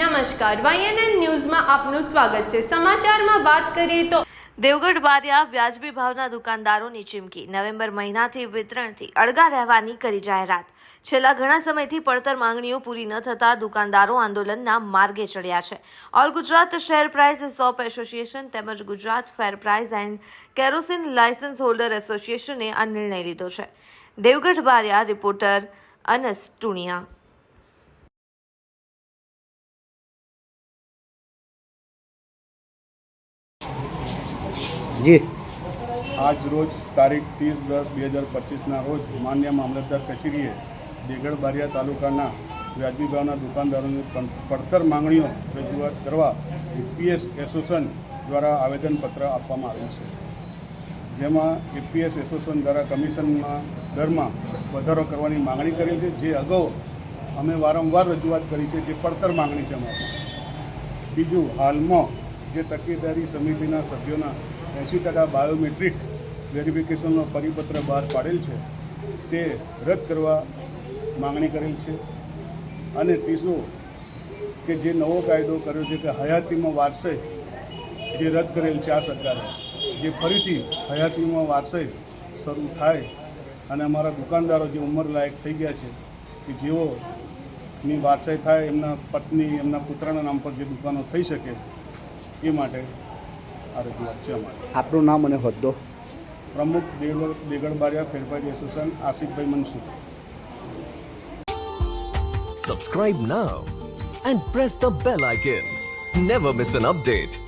નમસ્કાર વાયએનએન ન્યૂઝમાં આપનું સ્વાગત છે. સમાચારમાં વાત કરીએ તો દેવગઢ બારિયા વ્યાજબી ભાવના દુકાનદારોની ચીમકી. નવેમ્બર મહિનાથી વિતરણથી અળગા રહેવાની કરી જાહેરાત. છેલ્લા ઘણા સમયથી પડતર માંગણીઓ પૂરી ન થતા દુકાનદારો આંદોલનના માર્ગે ચડ્યા છે. All Gujarat share price shop association તેમજ Gujarat fair price and kerosene licence holder એસોસિએશને આ નિર્ણય લીધો છે. દેવગઢ બારિયા, રિપોર્ટર અનસ ટુણિયા. જી. આજ રોજ તારીખ ત્રીસ દસ બે હજાર પચીસના રોજ માન્ય મામલતદાર કચેરીએ દેગડ બારિયા તાલુકાના વ્યાજબી ભાવના દુકાનદારોની પડતર માંગણીઓ રજૂઆત કરવા એપીએસ એસોસિએશન દ્વારા આવેદનપત્ર આપવામાં આવ્યું છે. જેમાં એપીએસ એસોસિએશન દ્વારા કમિશનમાં દરમાં વધારો કરવાની માંગણી કરી છે. જે અગાઉ અમે વારંવાર રજૂઆત કરી છે જે પડતર માંગણી છે અમારી. બીજું, હાલમાં જે તકેદારી સમિતિના સભ્યોના એંસી ટકા બાયોમેટ્રિક વેરિફિકેશનનો પરિપત્ર બહાર પાડેલ છે. તે રદ કરવા માંગણી કરેલ છે. અને ત્રીસું કે જે નવો કાયદો કર્યો છે કે હયાતીમાં વારસે જે રદ કરેલ છે આ સરકારે, જે ફરીથી હયાતીમાં વારસે શરૂ થાય અને અમારા દુકાનદારો જે ઉંમરલાયક થઈ ગયા છે, કે જેઓ ની વારસાઈ થાય, એમના પત્ની, એમના પુત્રના નામ પર જે દુકાનો થઈ શકે, એ માટે આ રજૂઆત છે અમારી આપનું નામ અને હોદ્દો? પ્રમુખ દેગડ દેગડબારિયા ફેરફારી association આસિફભાઈ Mansukh. Subscribe now and press the bell icon never miss an update.